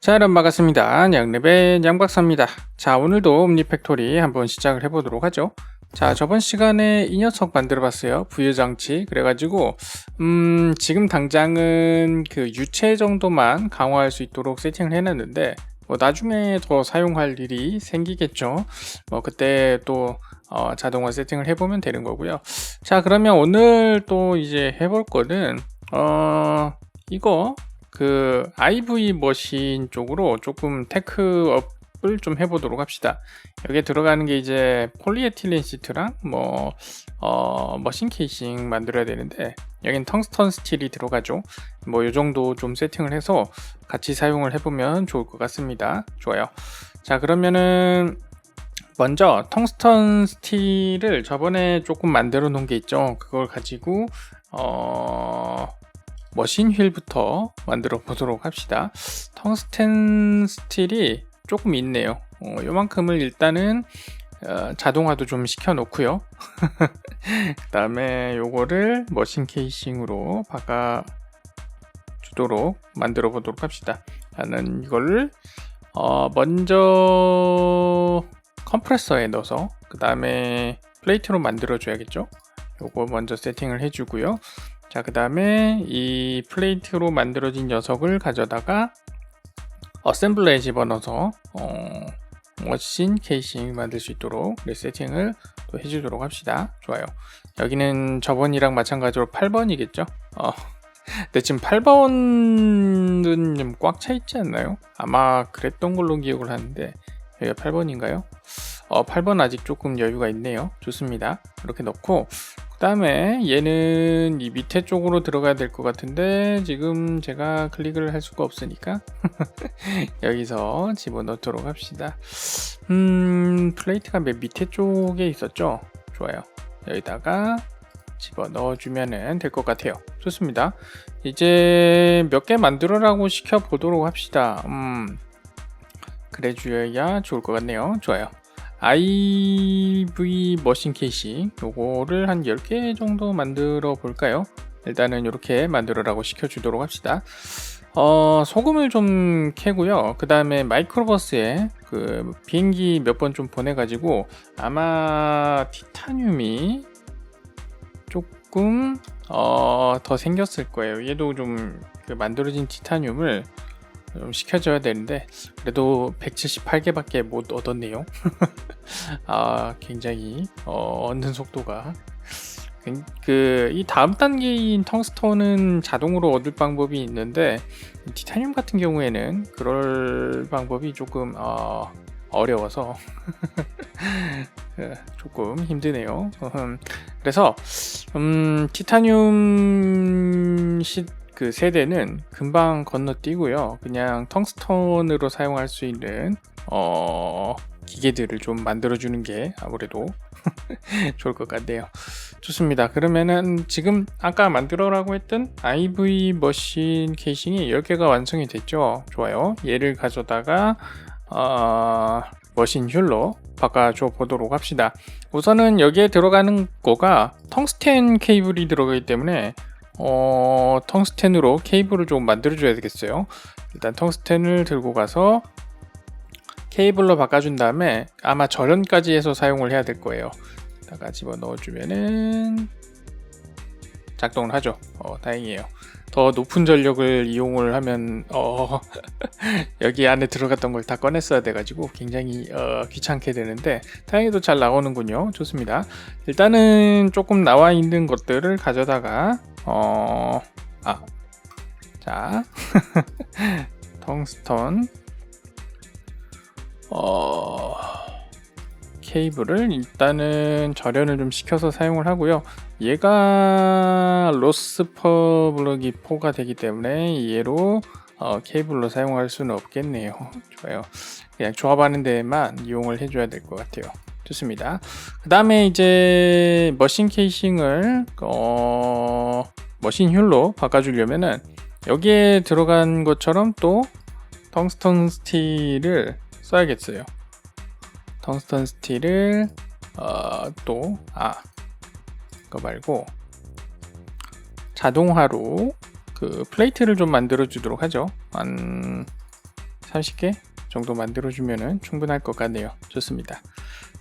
자 여러분 반갑습니다. 양랩의 양박사입니다. 자 오늘도 옴니팩토리 한번 시작을 해보도록 하죠. 자 저번 시간에 이 녀석 만들어 봤어요. 부유장치 그래가지고 음 지금 당장은 그 유체 정도만 강화할 수 있도록 세팅을 해놨는데 뭐 나중에 더 사용할 일이 생기겠죠. 뭐 그때 또 어, 자동화 세팅을 해보면 되는 거고요. 자 그러면 오늘 또 이제 해볼 거는 어 이거 그 IV 머신 쪽으로 조금 테크업을 좀 해보도록 합시다. 여기에 들어가는 게 이제 폴리에틸렌 시트랑 뭐 어, 머신 케이싱 만들어야 되는데 여긴 텅스턴 스틸이 들어가죠. 뭐 이 정도 좀 세팅을 해서 같이 사용을 해보면 좋을 것 같습니다. 좋아요. 자 그러면은 먼저 텅스턴 스틸을 저번에 조금 만들어 놓은 게 있죠. 그걸 가지고 어 머신 휠부터 만들어 보도록 합시다. 텅스텐 스틸이 조금 있네요. 어, 요만큼을 일단은 어, 자동화도 좀 시켜 놓고요. 그 다음에 요거를 머신 케이싱으로 바꿔 주도록 만들어 보도록 합시다. 나는 이거를 어, 먼저 컴프레서에 넣어서 그 다음에 플레이트로 만들어 줘야겠죠. 요거 먼저 세팅을 해주고요. 자, 그 다음에 이 플레이트로 만들어진 녀석을 가져다가 어셈블러에 집어넣어서 어, 머신 케이싱 만들 수 있도록 세팅을 또 해주도록 합시다. 좋아요. 여기는 저번이랑 마찬가지로 8번이겠죠? 어, 근데 지금 8번은 좀 꽉 차 있지 않나요? 아마 그랬던 걸로 기억을 하는데 여기가 8번인가요? 어, 8번 아직 조금 여유가 있네요. 좋습니다. 이렇게 넣고 그 다음에 얘는 이 밑에 쪽으로 들어가야 될 것 같은데 지금 제가 클릭을 할 수가 없으니까 여기서 집어넣도록 합시다. 음 플레이트가 맨 밑에 쪽에 있었죠? 좋아요. 여기다가 집어넣어 주면 될 것 같아요. 좋습니다. 이제 몇 개 만들어라고 시켜 보도록 합시다. 음 그래 주어야 좋을 것 같네요. 좋아요 IV 머신 케이싱 요거를 한 10개 정도 만들어 볼까요? 일단은 이렇게 만들어라고 시켜주도록 합시다. 어, 소금을 좀 캐고요. 그 다음에 마이크로버스에 그 비행기 몇 번 좀 보내가지고 아마 티타늄이 조금 어, 더 생겼을 거예요. 얘도 좀 그 만들어진 티타늄을 좀 시켜줘야 되는데 그래도 178개밖에 못 얻었네요. 아 굉장히 어, 얻는 속도가 그 이 다음 단계인 텅스톤은 자동으로 얻을 방법이 있는데 티타늄 같은 경우에는 그럴 방법이 조금 어, 어려워서 그 조금 힘드네요. 그래서 음, 티타늄 시, 그 세대는 금방 건너뛰고요. 그냥 텅스톤으로 사용할 수 있는 어, 기계들을 좀 만들어주는 게 아무래도 좋을 것 같네요. 좋습니다. 그러면은 지금 아까 만들어라고 했던 IV 머신 케이싱이 10개가 완성이 됐죠. 좋아요. 얘를 가져다가 어, 머신 휠로 바꿔줘 보도록 합시다. 우선은 여기에 들어가는 거가 텅스텐 케이블이 들어가기 때문에 어, 텅스텐으로 케이블을 좀 만들어줘야 되겠어요. 일단 텅스텐을 들고 가서 케이블로 바꿔준 다음에 아마 절연까지 해서 사용을 해야 될 거예요. 다가 집어 넣어주면은 작동을 하죠. 어, 다행이에요. 더 높은 전력을 이용을 하면 어, 여기 안에 들어갔던 걸 다 꺼냈어야 돼가지고 굉장히 어, 귀찮게 되는데 다행히도 잘 나오는군요. 좋습니다. 일단은 조금 나와 있는 것들을 가져다가 어, 아, 자, 텅스턴 어, 케이블을 일단은 절연을 좀 시켜서 사용을 하고요. 얘가 로스퍼블럭이 4가 되기 때문에 얘로 어, 케이블로 사용할 수는 없겠네요. 좋아요. 그냥 조합하는 데만 이용을 해줘야 될 것 같아요. 좋습니다. 그 다음에 이제 머신 케이싱을 어, 머신 휠로 바꿔주려면은 여기에 들어간 것처럼 또 텅스턴 스틸을 써야겠어요. 텅스턴 스틸을 어, 또아 그 거 말고 자동화로 그 플레이트를 좀 만들어 주도록 하죠. 한 30개 정도 만들어 주면 충분할 것 같네요. 좋습니다.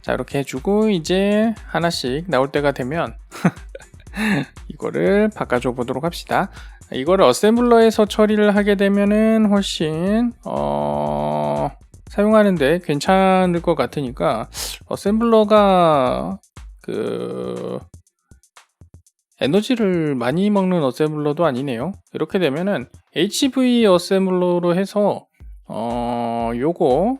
자, 이렇게 해주고 이제 하나씩 나올 때가 되면 이거를 바꿔줘 보도록 합시다. 이거를 어셈블러에서 처리를 하게 되면은 훨씬 어... 사용하는데 괜찮을 것 같으니까 어셈블러가 그 에너지를 많이 먹는 어셈블러도 아니네요. 이렇게 되면은 HV 어셈블러로 해서 어 요거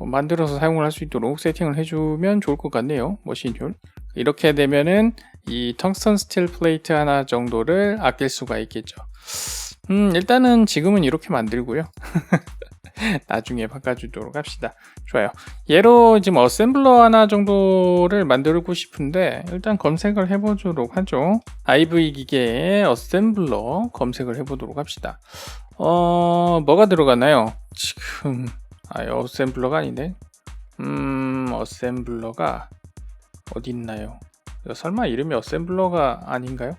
만들어서 사용을 할 수 있도록 세팅을 해주면 좋을 것 같네요. 머신율. 이렇게 되면은 이 텅스턴 스틸 플레이트 하나 정도를 아낄 수가 있겠죠. 음, 일단은 지금은 이렇게 만들고요. 나중에 바꿔주도록 합시다. 좋아요. 얘로 지금 어셈블러 하나 정도를 만들고 싶은데 일단 검색을 해보도록 하죠. IV 기계에 어셈블러 검색을 해보도록 합시다. 어, 뭐가 들어가나요? 지금 아, 어셈블러가 아닌데. 음, 어셈블러가 어디 있나요? 이거 설마 이름이 어셈블러가 아닌가요?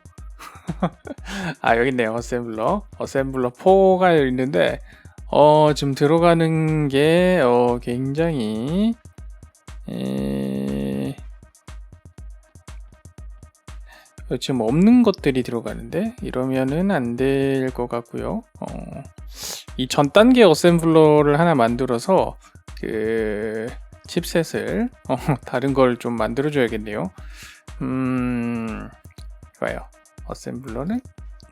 아 여기 있네요 어셈블러 어셈블러 4가 있는데 어 지금 들어가는 게 어, 굉장히 에... 어, 지금 없는 것들이 들어가는데? 이러면은 안 될 것 같고요. 어, 이 전 단계 어셈블러를 하나 만들어서 그 칩셋을 어, 다른 걸 좀 만들어 줘야겠네요. 음 좋아요. 어셈블러는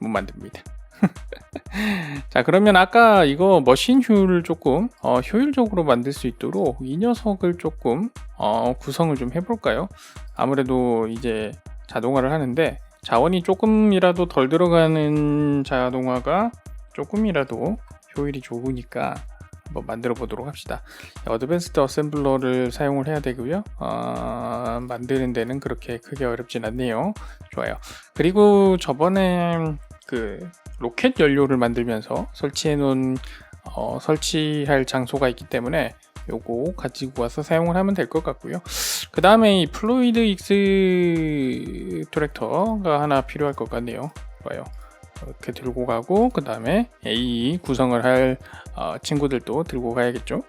못 만듭니다. 자 그러면 아까 이거 머신 효율을 조금 어, 효율적으로 만들 수 있도록 이 녀석을 조금 어, 구성을 좀 해볼까요? 아무래도 이제 자동화를 하는데 자원이 조금이라도 덜 들어가는 자동화가 조금이라도 효율이 좋으니까 한번 만들어 보도록 합시다. 어드밴스드 어셈블러를 사용을 해야 되고요. 어, 만드는 데는 그렇게 크게 어렵진 않네요. 좋아요. 그리고 저번에 그 로켓 연료를 만들면서 설치해 놓은 어, 설치할 장소가 있기 때문에 요거 가지고 와서 사용을 하면 될 것 같고요. 그 다음에 이 플루이드 익스 트랙터가 하나 필요할 것 같네요. 좋아요. 이렇게 들고 가고 그 다음에 A 구성을 할 어, 친구들도 들고 가야겠죠.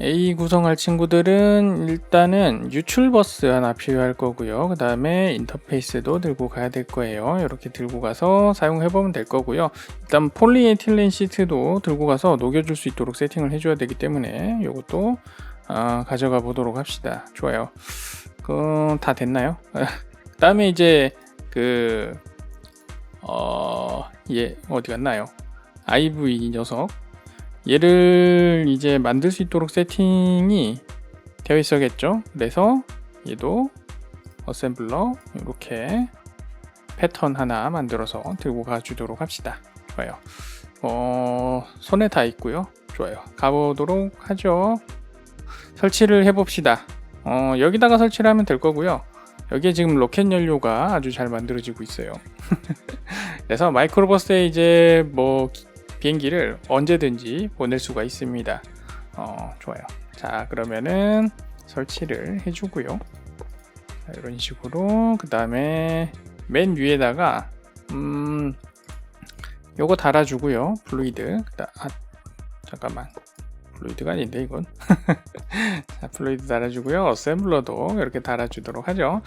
A 구성할 친구들은 일단은 유출 버스 하나 필요할 거고요. 그 다음에 인터페이스도 들고 가야 될 거예요. 이렇게 들고 가서 사용해 보면 될 거고요. 일단 폴리에틸렌 시트도 들고 가서 녹여줄 수 있도록 세팅을 해줘야 되기 때문에 이것도 어, 가져가 보도록 합시다. 좋아요. 그다 됐나요? 그 다음에 이제 그, 어, 얘, 어디 갔나요? IV 녀석. 얘를 이제 만들 수 있도록 세팅이 되어 있어야겠죠? 그래서 얘도 어셈블러 이렇게 패턴 하나 만들어서 들고 가주도록 합시다. 좋아요. 어, 손에 다 있고요. 좋아요. 가보도록 하죠. 설치를 해 봅시다. 어, 여기다가 설치를 하면 될 거고요. 여기에 지금 로켓 연료가 아주 잘 만들어지고 있어요. 그래서 마이크로버스에 이제 뭐 비행기를 언제든지 보낼 수가 있습니다. 어, 좋아요. 자, 그러면은 설치를 해주고요. 자, 이런 식으로 그 다음에 맨 위에다가 음, 요거 달아주고요. 플루이드. 그다 아, 잠깐만. 플루이드가 아닌데 이건 자, 플루이드 달아주고요 어셈블러도 이렇게 달아주도록 하죠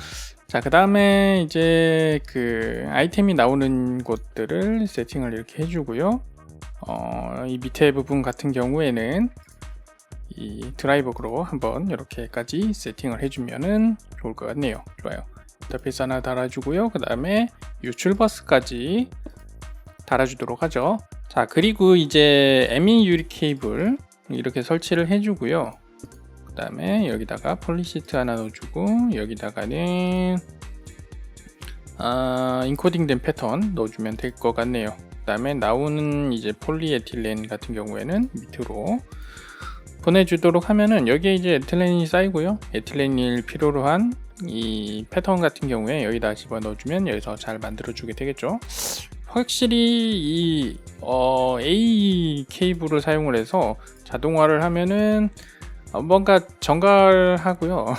자그 다음에 이제 그 아이템이 나오는 곳들을 세팅을 이렇게 해주고요 어, 이 밑에 부분 같은 경우에는 이 드라이버로 한번 이렇게까지 세팅을 해주면은 좋을 것 같네요 좋아요 인터페이스 하나 달아주고요 그 다음에 유출 버스까지 달아주도록 하죠 자 그리고 이제 유리 케이블 이렇게 설치를 해주고요. 그 다음에 여기다가 폴리시트 하나 넣어주고 여기다가는 아, 인코딩된 패턴 넣어주면 될 것 같네요. 그 다음에 나오는 이제 폴리에틸렌 같은 경우에는 밑으로 보내주도록 하면은 여기에 이제 에틸렌이 쌓이고요. 에틸렌을 필요로 한 이 패턴 같은 경우에 여기다 집어 넣어주면 여기서 잘 만들어주게 되겠죠. 확실히 이 어, A 케이블을 사용을 해서 자동화를 하면은 어, 뭔가 정갈하고요.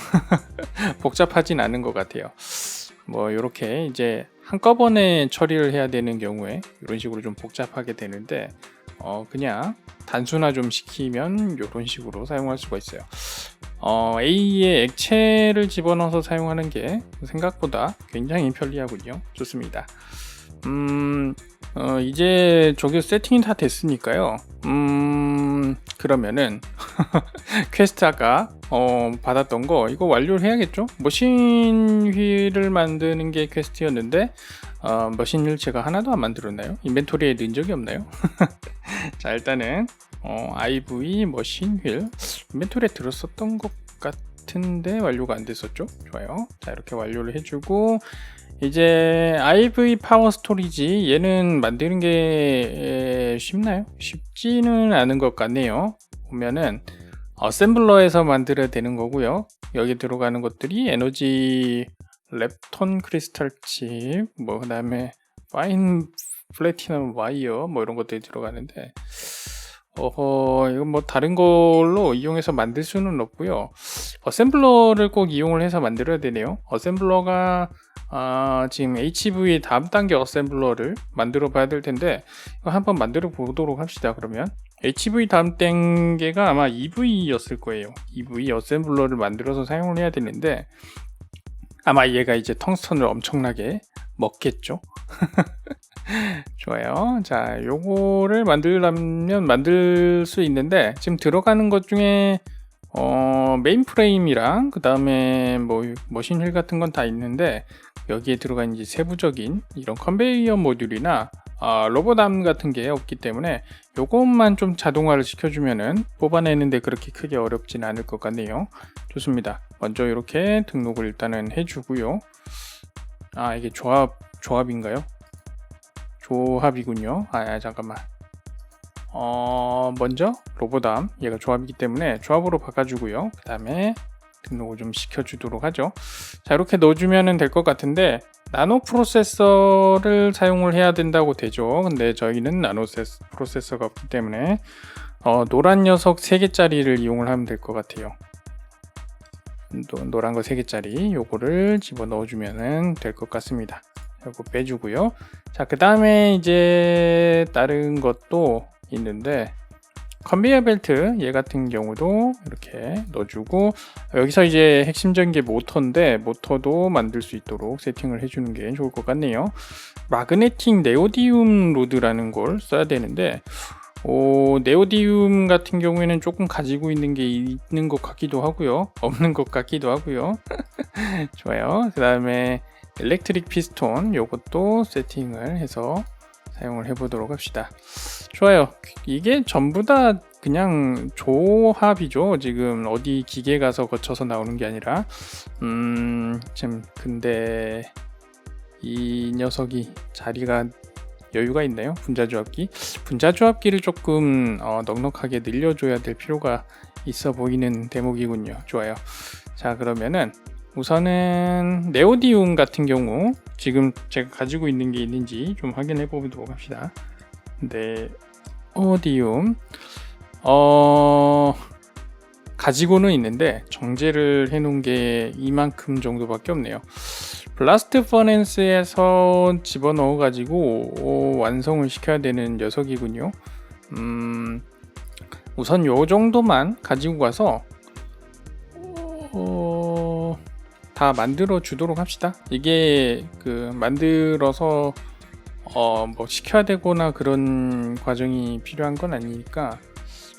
복잡하진 않은 것 같아요. 뭐 이렇게 이제 한꺼번에 처리를 해야 되는 경우에 이런 식으로 좀 복잡하게 되는데 어, 그냥 단순화 좀 시키면 이런 식으로 사용할 수가 있어요. 어, A에 액체를 집어넣어서 사용하는 게 생각보다 굉장히 편리하군요. 좋습니다. 음, 어, 이제 저기 세팅이 다 됐으니까요. 음, 그러면은 퀘스트 아까 어, 받았던 거 이거 완료를 해야겠죠? 머신 휠을 만드는 게 퀘스트였는데 어, 머신 휠 제가 하나도 안 만들었나요? 인벤토리에 넣은 적이 없나요? 자 일단은 어, IV 머신 휠 인벤토리에 들었었던 것 같은데 완료가 안 됐었죠? 좋아요. 자 이렇게 완료를 해주고 이제 IV 파워 스토리지 얘는 만드는 게 쉽나요? 쉽지는 않은 것 같네요. 보면은 어셈블러에서 만들어야 되는 거고요. 여기 들어가는 것들이 에너지 랩톤 크리스탈 칩, 뭐 그다음에 파인 플래티넘 와이어 뭐 이런 것들이 들어가는데 어허 이건 뭐 다른 걸로 이용해서 만들 수는 없고요. 어셈블러를 꼭 이용을 해서 만들어야 되네요. 어셈블러가 아, 지금 HV 다음 단계 어셈블러를 만들어 봐야 될 텐데 한번 만들어 보도록 합시다. 그러면 HV 다음 단계가 아마 EV였을 거예요. EV 어셈블러를 만들어서 사용을 해야 되는데 아마 얘가 이제 텅스턴을 엄청나게 먹겠죠. 좋아요. 자, 요거를 만들려면 만들 수 있는데 지금 들어가는 것 중에 어, 메인 프레임이랑 그 다음에 뭐 머신 휠 같은 건 다 있는데 여기에 들어간 이제 세부적인 이런 컨베이어 모듈이나 아, 로봇암 같은 게 없기 때문에 요것만 좀 자동화를 시켜주면은 뽑아내는데 그렇게 크게 어렵진 않을 것 같네요. 좋습니다. 먼저 이렇게 등록을 일단은 해주고요. 아 이게 조합 조합인가요? 조합이군요. 아, 아 잠깐만. 어 먼저 로봇암 얘가 조합이기 때문에 조합으로 바꿔주고요. 그 다음에 등록을 좀 시켜주도록 하죠. 자 이렇게 넣어주면 될 것 같은데 나노 프로세서를 사용을 해야 된다고 되죠. 근데 저희는 나노 프로세서가 없기 때문에 어, 노란 녀석 3개짜리를 이용을 하면 될 것 같아요. 노, 노란 거 3개짜리 요거를 집어 넣어주면 될 것 같습니다. 요거 빼주고요. 자, 그 다음에 이제 다른 것도 있는데 컨베이어 벨트 얘 같은 경우도 이렇게 넣어주고 여기서 이제 핵심적인 게 모터인데 모터도 만들 수 있도록 세팅을 해주는 게 좋을 것 같네요. 마그네틱 네오디움 로드라는 걸 써야 되는데 오, 네오디움 같은 경우에는 조금 가지고 있는 게 있는 것 같기도 하고요. 없는 것 같기도 하고요. 좋아요. 그 다음에 일렉트릭 피스톤 요것도 세팅을 해서 사용을 해보도록 합시다. 좋아요. 이게 전부 다 그냥 조합이죠. 지금 어디 기계 가서 거쳐서 나오는 게 아니라, 음, 지금 근데 이 녀석이 자리가 여유가 있나요? 분자조합기? 분자조합기를 조금 어, 넉넉하게 늘려줘야 될 필요가 있어 보이는 대목이군요. 좋아요. 자, 그러면은 우선은 네오디움 같은 경우 지금 제가 가지고 있는 게 있는지 좀 확인해 보도록 합시다. 네오디움 어 가지고는 있는데 정제를 해 놓은 게 이만큼 정도밖에 없네요. 블라스트 퍼넨스에서 집어넣어 가지고 완성을 시켜야 되는 녀석이군요. 음, 우선 요 정도만 가지고 가서 다 만들어 주도록 합시다. 이게 그 만들어서 어 뭐 시켜야 되거나 그런 과정이 필요한 건 아니니까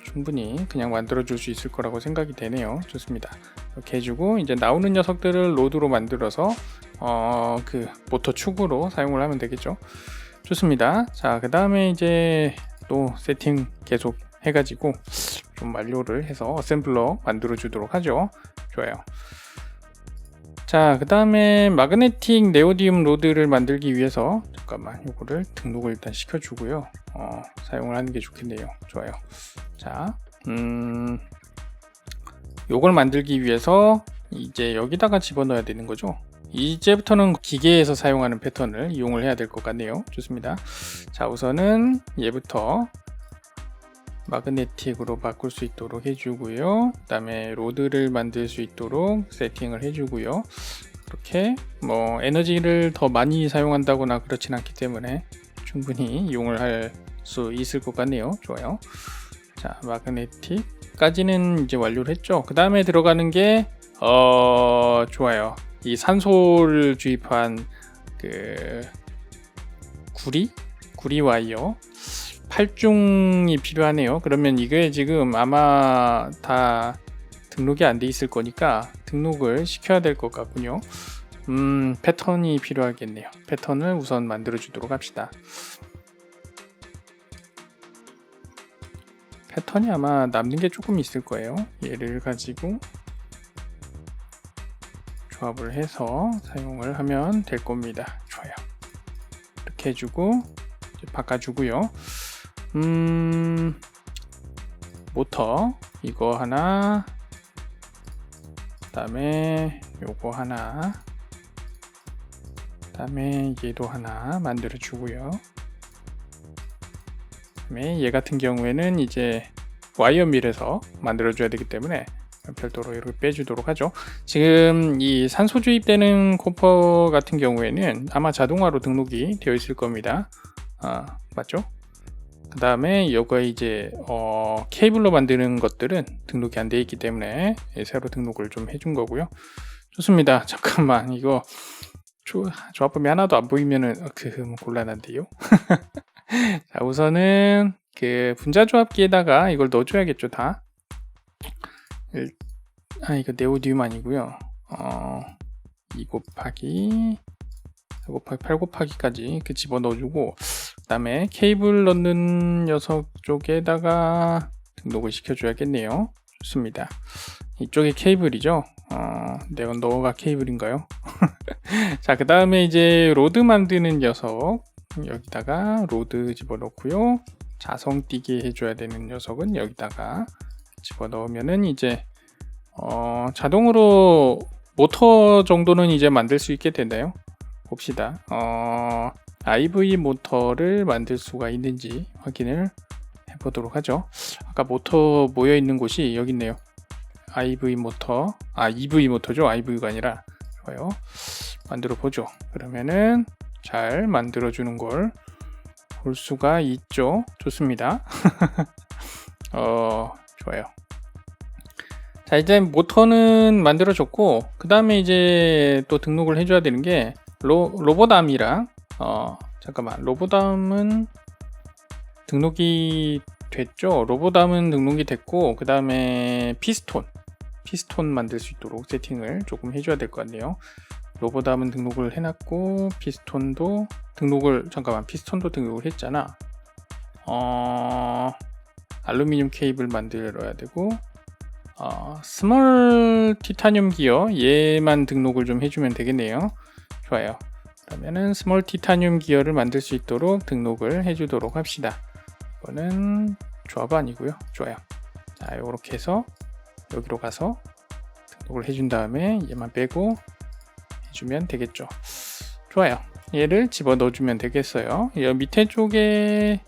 충분히 그냥 만들어 줄 수 있을 거라고 생각이 되네요. 좋습니다. 이렇게 해주고 이제 나오는 녀석들을 로드로 만들어서 어 그 모터 축으로 사용을 하면 되겠죠. 좋습니다. 자, 그 다음에 이제 또 세팅 계속 해가지고 좀 완료를 해서 어셈블러 만들어 주도록 하죠. 좋아요. 자, 그 다음에 마그네틱 네오디움 로드를 만들기 위해서 잠깐만 이거를 등록을 일단 시켜주고요. 어, 사용을 하는 게 좋겠네요. 좋아요. 자, 음, 요걸 만들기 위해서 이제 여기다가 집어넣어야 되는 거죠. 이제부터는 기계에서 사용하는 패턴을 이용을 해야 될 것 같네요. 좋습니다. 자, 우선은 얘부터 마그네틱으로 바꿀 수 있도록 해주고요. 그 다음에 로드를 만들 수 있도록 세팅을 해주고요. 그렇게 뭐 에너지를 더 많이 사용한다거나 그렇진 않기 때문에 충분히 이용을 할 수 있을 것 같네요. 좋아요. 자, 마그네틱까지는 이제 완료를 했죠. 그 다음에 들어가는 게, 어, 좋아요. 이 산소를 주입한 그, 구리? 구리 와이어. 8중이 필요하네요. 그러면 이게 지금 아마 다 등록이 안 돼 있을 거니까 등록을 시켜야 될 것 같군요. 음, 패턴이 필요하겠네요. 패턴을 우선 만들어 주도록 합시다. 패턴이 아마 남는 게 조금 있을 거예요. 얘를 가지고 조합을 해서 사용을 하면 될 겁니다. 좋아요. 이렇게 해주고 바꿔주고요. 음, 모터 이거 하나, 그다음에 요거 하나, 그다음에 얘도 하나 만들어 주고요. 그다음에 얘 같은 경우에는 이제 와이어 밀에서 만들어 줘야 되기 때문에 별도로 이렇게 빼주도록 하죠. 지금 이 산소 주입되는 코퍼 같은 경우에는 아마 자동화로 등록이 되어 있을 겁니다. 아, 맞죠? 그 다음에 이거 이제 어, 케이블로 만드는 것들은 등록이 안 되어 있기 때문에 새로 등록을 좀 해준 거고요. 좋습니다. 잠깐만 이거 조, 조합범이 하나도 안 보이면은 그 곤란한데요. 자, 우선은 그 분자 조합기에다가 이걸 넣어줘야겠죠, 다. 일, 아, 이거 네오디움 아니고요. 어, 2 곱하기 4 곱하기 8 곱하기까지 그 집어 넣어주고 그 다음에 케이블 넣는 녀석 쪽에다가 등록을 시켜줘야겠네요. 좋습니다. 이쪽에 케이블이죠. 어, 내가 너가 케이블인가요? 자, 그 다음에 이제 로드 만드는 녀석 여기다가 로드 집어넣고요. 자성 뛰게 해줘야 되는 녀석은 여기다가 집어넣으면은 이제 어, 자동으로 모터 정도는 이제 만들 수 있게 되나요? 봅시다. 어, IV 모터를 만들 수가 있는지 확인을 해보도록 하죠. 아까 모터 모여 있는 곳이 여기 있네요. IV 모터, 아 EV 모터죠. IV가 아니라 좋아요. 만들어 보죠. 그러면은 잘 만들어 주는 걸 볼 수가 있죠. 좋습니다. 어, 좋아요. 자, 이제 모터는 만들어 줬고, 그 다음에 이제 또 등록을 해줘야 되는 게 로, 로보담이랑, 어, 잠깐만, 로보담은 등록이 됐죠. 로보담은 등록이 됐고, 그 다음에 피스톤, 피스톤 만들 수 있도록 세팅을 조금 해줘야 될 것 같네요. 로보담은 등록을 해놨고 피스톤도 등록을 잠깐만. 피스톤도 등록을 했잖아. 어 알루미늄 케이블 만들어야 되고 어, 스몰 티타늄 기어 얘만 등록을 좀 해주면 되겠네요 좋아요 그러면은 스몰 티타늄 기어를 만들 수 있도록 등록을 해주도록 합시다 이거는 조합 아니고요 좋아요 자 이렇게 해서 여기로 가서 등록을 해준 다음에 얘만 빼고 주면 되겠죠. 좋아요. 얘를 집어 넣어주면 되겠어요. 이 밑에 쪽에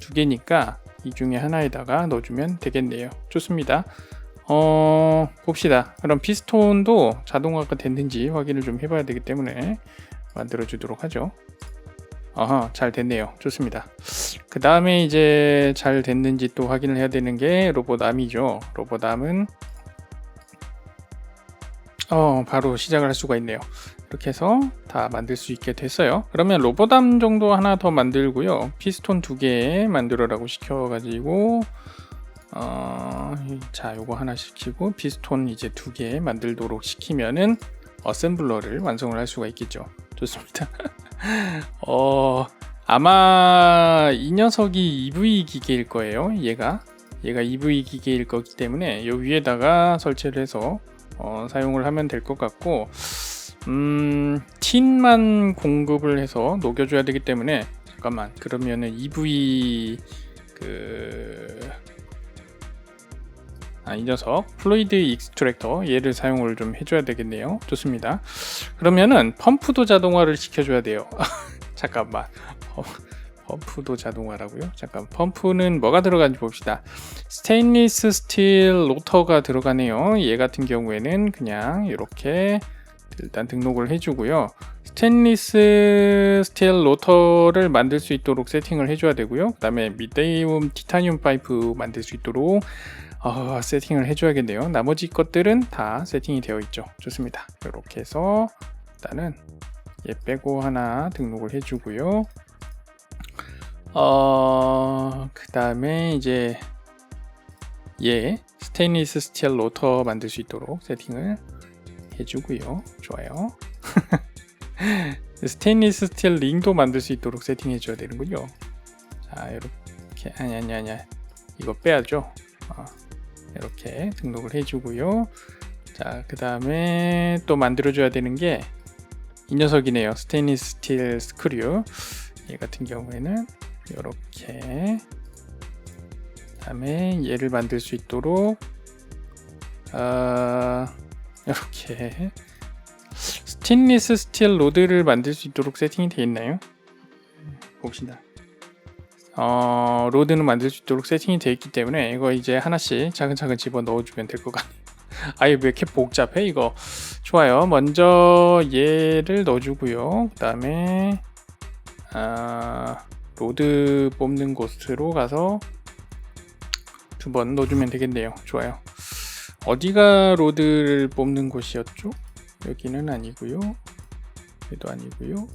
두 개니까 이 중에 하나에다가 넣어주면 되겠네요. 좋습니다. 어, 봅시다. 그럼 피스톤도 자동화가 됐는지 확인을 좀 해봐야 되기 때문에 만들어 주도록 하죠. 아하, 잘 됐네요. 좋습니다. 그 다음에 이제 잘 됐는지 또 확인을 해야 되는 게 로봇암이죠. 로봇암은 어, 바로 시작을 할 수가 있네요. 이렇게 해서 다 만들 수 있게 됐어요. 그러면 로보담 정도 하나 더 만들고요. 피스톤 두 개 만들어라고 시켜가지고 어, 자, 요거 하나 시키고 피스톤 이제 두 개 만들도록 시키면은 어셈블러를 완성을 할 수가 있겠죠. 좋습니다. 어, 아마 이 녀석이 EV 기계일 거예요. 얘가 얘가 EV 기계일 거기 때문에 요 위에다가 설치를 해서 어, 사용을 하면 될 것 같고 음, 틴만 공급을 해서 녹여줘야 되기 때문에 잠깐만 그러면은 EV 그... 아, 이 녀석 플루이드 익스트랙터 얘를 사용을 좀 해줘야 되겠네요 좋습니다 그러면은 펌프도 자동화를 시켜줘야 돼요 잠깐만 펌프도 자동화라고요? 잠깐 펌프는 뭐가 들어간지 봅시다. 스테인리스 스틸 로터가 들어가네요. 얘 같은 경우에는 그냥 이렇게 일단 등록을 해주고요. 스테인리스 스틸 로터를 만들 수 있도록 세팅을 해줘야 되고요. 그 다음에 미데이움 티타늄 파이프 만들 수 있도록 어, 세팅을 해줘야겠네요. 나머지 것들은 다 세팅이 되어 있죠. 좋습니다. 이렇게 해서 일단은 얘 빼고 하나 등록을 해주고요. 어, 그 다음에 이제 얘 스테인리스 스틸 로터 만들 수 있도록 세팅을 해주고요. 좋아요. 스테인리스 스틸 링도 만들 수 있도록 세팅해줘야 되는군요. 자, 이렇게 아니 아니 아니 이거 빼야죠. 어, 이렇게 등록을 해주고요. 자, 그 다음에 또 만들어줘야 되는 게 이 녀석이네요. 스테인리스 스틸 스크류. 얘 같은 경우에는 이렇게 다음에 얘를 만들 수 있도록 어, 이렇게 스테인리스 스틸 로드를 만들 수 있도록 세팅이 되어 있나요? 봅시다. 어, 로드는 만들 수 있도록 세팅이 되어 있기 때문에 이거 이제 하나씩 차근차근 집어 넣어주면 될 것 같네요. 아예 왜 이렇게 복잡해 이거? 좋아요. 먼저 얘를 넣어주고요. 그 다음에 아, 로드 뽑는 곳으로 가서 두 번 넣어주면 되겠네요. 좋아요. 어디가 로드를 뽑는 곳이었죠? 여기는 아니고요. 여기도 아니고요.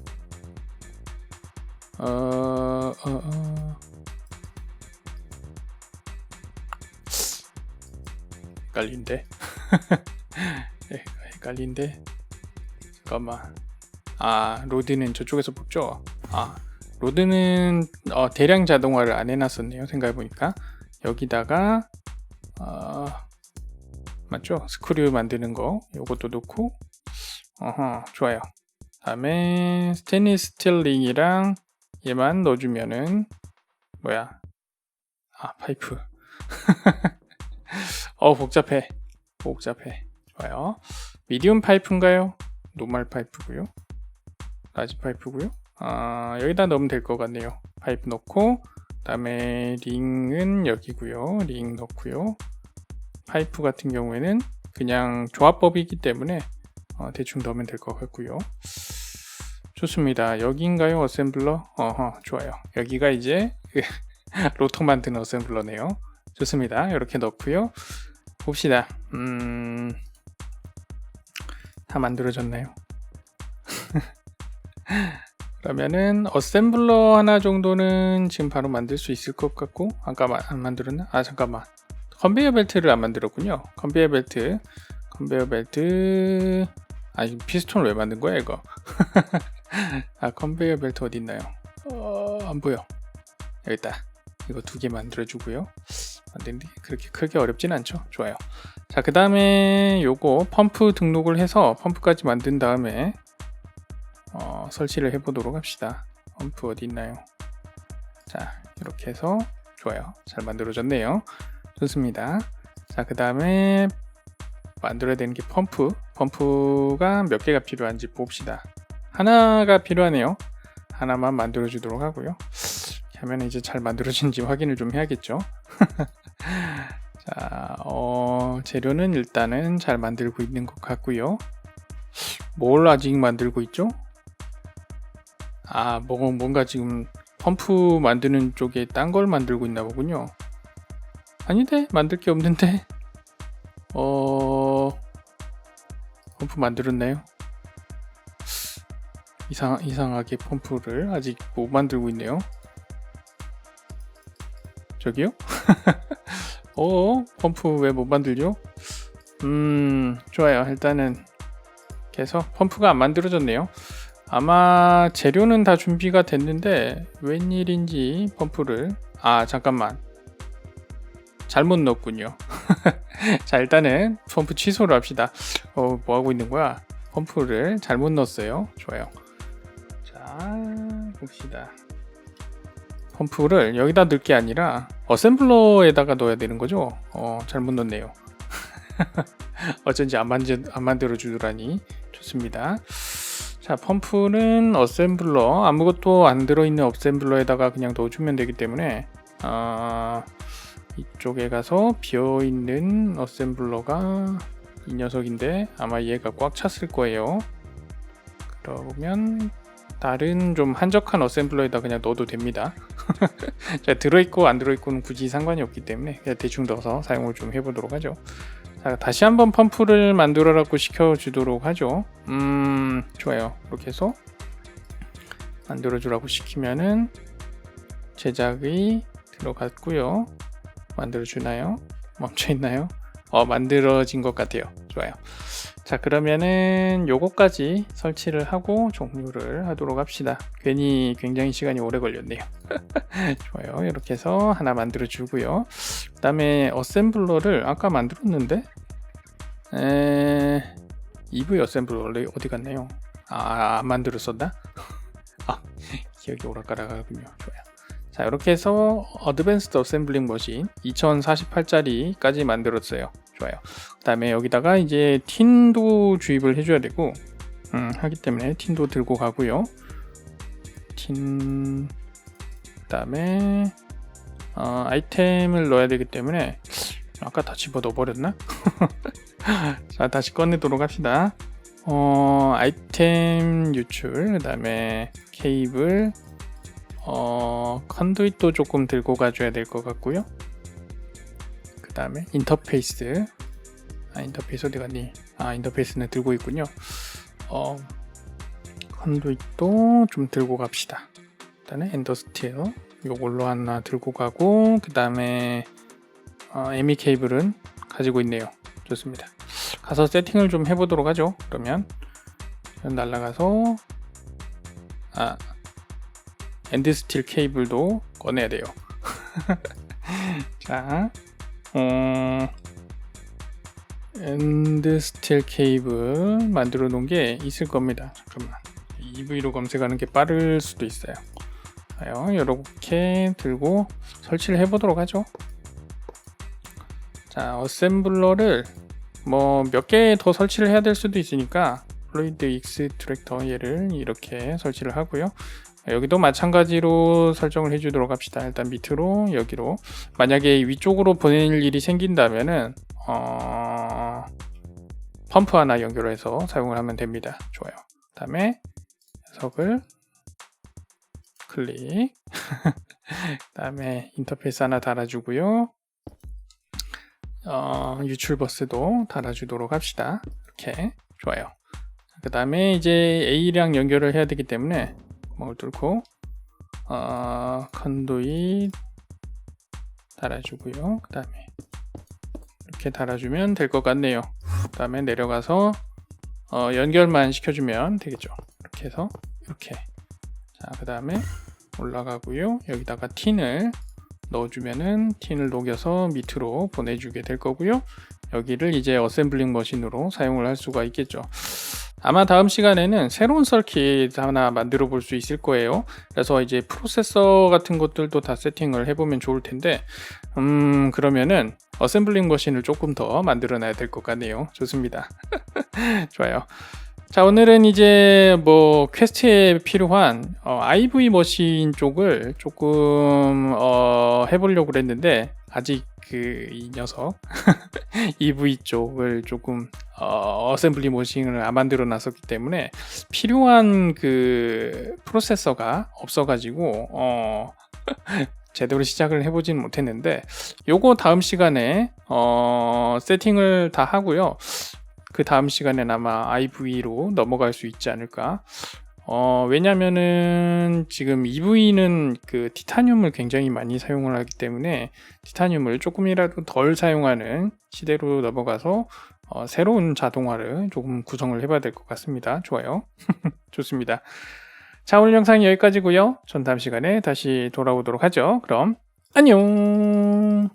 어, 어, 어. 헷갈린데. 네, 헷갈린데. 잠깐만. 아, 로드는 저쪽에서 뽑죠? 아, 로드는 어, 대량 자동화를 안 해놨었네요. 생각해보니까. 여기다가, 어, 맞죠? 스크류 만드는 거. 요것도 넣고. 어허, 좋아요. 다음에 스테인리스 스틸링이랑 얘만 넣어주면은 뭐야? 아 파이프. 어 복잡해. 복잡해. 좋아요. 미디움 파이프인가요? 노멀 파이프고요. 라지 파이프고요. 아 여기다 넣으면 될 것 같네요. 파이프 넣고 그다음에 링은 여기고요. 링 넣고요. 파이프 같은 경우에는 그냥 조합법이기 때문에 어, 대충 넣으면 될 것 같고요. 좋습니다. 여기인가요? 어셈블러? 어허, 좋아요. 여기가 이제 로터 만드는 어셈블러네요. 좋습니다. 이렇게 넣고요. 봅시다. 음, 다 만들어졌나요? 그러면은 어셈블러 하나 정도는 지금 바로 만들 수 있을 것 같고 아까 마, 안 만들었나? 아 잠깐만 컨베이어 벨트를 안 만들었군요. 컨베이어 벨트, 컨베이어 벨트. 아 지금 피스톤을 왜 만든 거야 이거? 아 컨베이어 벨트 어디 있나요? 어, 안 보여. 여기 있다. 이거 두 개 만들어주고요. 만드는데 그렇게 크게 어렵진 않죠. 좋아요. 자, 그 다음에 요거 펌프 등록을 해서 펌프까지 만든 다음에 어, 설치를 해보도록 합시다. 펌프 어디 있나요? 자, 이렇게 해서 좋아요. 잘 만들어졌네요. 좋습니다. 자, 그 다음에 만들어야 되는 게 펌프. 펌프가 몇 개가 필요한지 봅시다. 하나가 필요하네요. 하나만 만들어 주도록 하고요. 하면 이제 잘 만들어진지 확인을 좀 해야겠죠. 자, 어, 재료는 일단은 잘 만들고 있는 것 같고요. 뭘 아직 만들고 있죠? 아, 뭐, 뭔가 지금 펌프 만드는 쪽에 딴 걸 만들고 있나 보군요. 아닌데? 만들 게 없는데? 어, 펌프 만들었나요? 이상, 이상하게 펌프를 아직 못 만들고 있네요. 저기요? 어, 펌프 왜 못 만들죠? 음, 좋아요. 일단은 계속 펌프가 안 만들어졌네요. 아마 재료는 다 준비가 됐는데 웬일인지 펌프를 아 잠깐만 잘못 넣었군요. 자 일단은 펌프 취소를 합시다. 어, 뭐 하고 있는 거야? 펌프를 잘못 넣었어요. 좋아요. 자 봅시다. 펌프를 여기다 넣을 게 아니라 어셈블러에다가 넣어야 되는 거죠. 어 잘못 넣었네요. 어쩐지 안, 만져, 안 만들어 주더라니 좋습니다. 자 펌프는 어셈블러 아무것도 안 들어있는 어셈블러에다가 그냥 넣어주면 되기 때문에 어, 이쪽에 가서 비어있는 어셈블러가 이 녀석인데 아마 얘가 꽉 찼을 거예요. 그러면 다른 좀 한적한 어셈블러에다 그냥 넣어도 됩니다. 자, 들어있고 안 들어있고는 굳이 상관이 없기 때문에 그냥 대충 넣어서 사용을 좀 해보도록 하죠. 자, 다시 한번 펌프를 만들어라고 시켜주도록 하죠. 음, 좋아요. 이렇게 해서 만들어주라고 시키면은 제작이 들어갔고요. 만들어주나요? 멈춰있나요? 어, 만들어진 것 같아요. 좋아요. 자, 그러면은 요거까지 설치를 하고 종료를 하도록 합시다. 괜히 굉장히 시간이 오래 걸렸네요. 좋아요. 이렇게 해서 하나 만들어 주고요. 그 다음에 어셈블러를 아까 만들었는데, 에... EV 어셈블러 어디 갔나요? 아, 안 만들었었나? 아, 기억이 오락가락하군요. 좋아요. 자, 이렇게 해서 어드밴스드 어셈블링 머신 2048짜리까지 만들었어요. 좋아요. 그 다음에 여기다가 이제 틴도 주입을 해줘야 되고, 음, 하기 때문에 틴도 들고 가고요. 틴, 그 다음에 어, 아이템을 넣어야 되기 때문에 아까 다 집어 넣어버렸나? 자, 다시 꺼내도록 합시다. 어, 아이템 유출, 그 다음에 케이블, 어, 컨두잇도 조금 들고 가줘야 될 것 같고요. 그 다음에 인터페이스. 아, 인터페이스 어디 갔니? 아, 인터페이스는 들고 있군요. 어, 컨두잇도 좀 들고 갑시다. 일단은 엔더스티어 요걸로 하나 들고 가고 그 다음에 어, 에미 케이블은 가지고 있네요. 좋습니다. 가서 세팅을 좀 해보도록 하죠. 그러면 날라가서 아 엔드 스틸 케이블도 꺼내야 돼요. 자, 어, 엔드 스틸 케이블 만들어 놓은 게 있을 겁니다. 잠깐만. EV로 검색하는 게 빠를 수도 있어요. 자요, 이렇게 들고 설치를 해보도록 하죠. 자, 어셈블러를 뭐 몇 개 더 설치를 해야 될 수도 있으니까 플로이드 익스 트랙터 얘를 이렇게 설치를 하고요. 여기도 마찬가지로 설정을 해주도록 합시다. 일단 밑으로 여기로 만약에 위쪽으로 보낼 일이 생긴다면은 어... 펌프 하나 연결해서 사용을 하면 됩니다. 좋아요. 그다음에 녀석을 클릭. 그다음에 인터페이스 하나 달아주고요. 어, 유출 버스도 달아주도록 합시다. 이렇게 좋아요. 그 다음에 이제 A랑 연결을 해야 되기 때문에 구멍을 뚫고 어, 컨도잇 달아주고요. 그 다음에 이렇게 달아주면 될 것 같네요. 그 다음에 내려가서 어, 연결만 시켜주면 되겠죠. 이렇게 해서 이렇게 자, 그 다음에 올라가고요. 여기다가 틴을 넣어주면은 틴을 녹여서 밑으로 보내주게 될 거고요. 여기를 이제 어셈블링 머신으로 사용을 할 수가 있겠죠. 아마 다음 시간에는 새로운 서킷 하나 만들어 볼 수 있을 거예요. 그래서 이제 프로세서 같은 것들도 다 세팅을 해보면 좋을 텐데, 음, 그러면은 어셈블링 머신을 조금 더 만들어 놔야 될 것 같네요. 좋습니다. 좋아요. 자, 오늘은 이제 뭐 퀘스트에 필요한 어, IV 머신 쪽을 조금 어, 해보려고 그랬는데 아직 그 이 녀석 EV 쪽을 조금 어, 어셈블리 머신을 안 만들어 놨었기 때문에 필요한 그 프로세서가 없어가지고 어, 제대로 시작을 해보지는 못했는데 요거 다음 시간에 어, 세팅을 다 하고요. 그 다음 시간엔 아마 IV로 넘어갈 수 있지 않을까. 어, 왜냐면은 지금 EV는 그 티타늄을 굉장히 많이 사용을 하기 때문에 티타늄을 조금이라도 덜 사용하는 시대로 넘어가서 어, 새로운 자동화를 조금 구성을 해봐야 될 것 같습니다. 좋아요. 좋습니다. 자, 오늘 영상이 여기까지고요. 전 다음 시간에 다시 돌아오도록 하죠. 그럼 안녕.